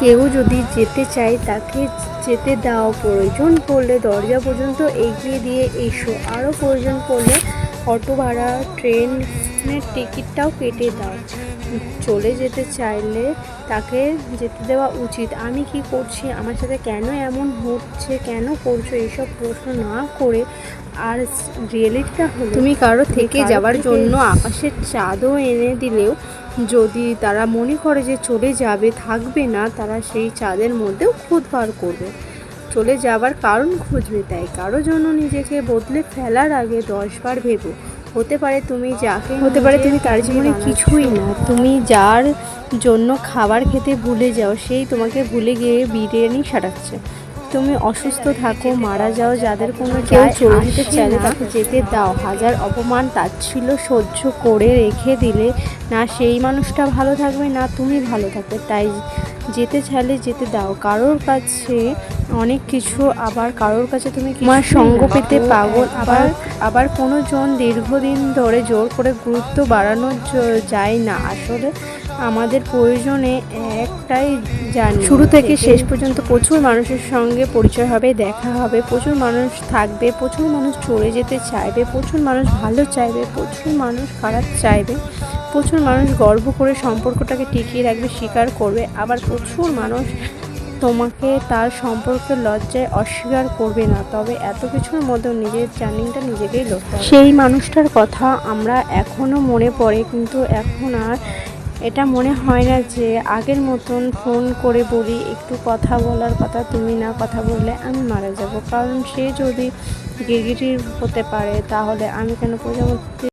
কেউ যদি যেতে চায়, তাকে যেতে দাও প্রয়োজন পড়লে দরজা পর্যন্ত এগিয়ে দিয়ে এসো। আরও প্রয়োজন পড়লে অটো ভাড়া ট্রেনের টিকিটটাও কেটে দাও। চলে যেতে চাইলে তাকে যেতে দেওয়া উচিত। আমি কি করছি? আমার সাথে কেন এমন হচ্ছে? কেন করছ? এইসব প্রশ্ন না করে আর রিয়েলিটিটা হলো তুমি কারও থেকে যাওয়ার জন্য আকাশের চাঁদও এনে দিলেও যদি তারা মনে করে যে চলে যাবে থাকবে না তারা সেই চাঁদের মধ্যেও খুদ বার করবে। চলে যাবার কারণ খুঁজবে তাই। কারও জন্য নিজেকে বদলে ফেলার আগে দশবার ভেবো। হতে পারে তুমি যাকে হতে পারে তুমি তার জীবনে কিছুই না। তুমি যার জন্য খাবার খেতে ভুলে যাও সেই তোমাকে ভুলে গিয়ে বিরিয়ানি সারাচ্ছে। তুমি অসুস্থ থাকো মারা যাও যাদের কোনো কেউ চলে যেতে চাইলে তাকে যেতে দাও। হাজার অপমান তাচ্ছিল সহ্য করে রেখে দিলে। না সেই মানুষটা ভালো থাকবে না তুমি ভালো থাকবে। তাই যেতে চাইলে যেতে দাও। কারোর কাছে অনেক কিছু আবার কারোর কাছে তুমি তোমার সঙ্গ পেতে পাগল আবার আবার কোনো জন দীর্ঘদিন ধরে জোর করে গুরুত্ব বাড়ানো যায় না। আসলে আমাদের প্রয়োজনে একটাই জানি। শুরু থেকে শেষ পর্যন্ত প্রচুর মানুষের সঙ্গে পরিচয় হবে দেখা হবে প্রচুর মানুষ থাকবে প্রচুর মানুষ চলে যেতে চাইবে প্রচুর মানুষ ভালো চাইবে প্রচুর মানুষ খারাপ চাইবে। প্রচুর মানুষ গর্ব করে সম্পর্কটাকে টিকিয়ে রাখবে, স্বীকার করবে। আবার প্রচুর মানুষ তোমাকে তার সম্পর্কে লজ্জায় অস্বীকার করবে না। তবে এত কিছুর মধ্যেও নিজের জার্নিংটা নিজেকেই লড়তে সেই মানুষটার কথা আমরা এখনও মনে পড়ে, কিন্তু এখন আর এটা মনে হয় না যে আগের মতন ফোন করে বলি, একটু কথা বলার কথা, তুমি না কথা বললে আমি মারা যাব। কারণ সে যদি গিরগিটির হতে পারে, তাহলে আমি কেন প্রজাপতি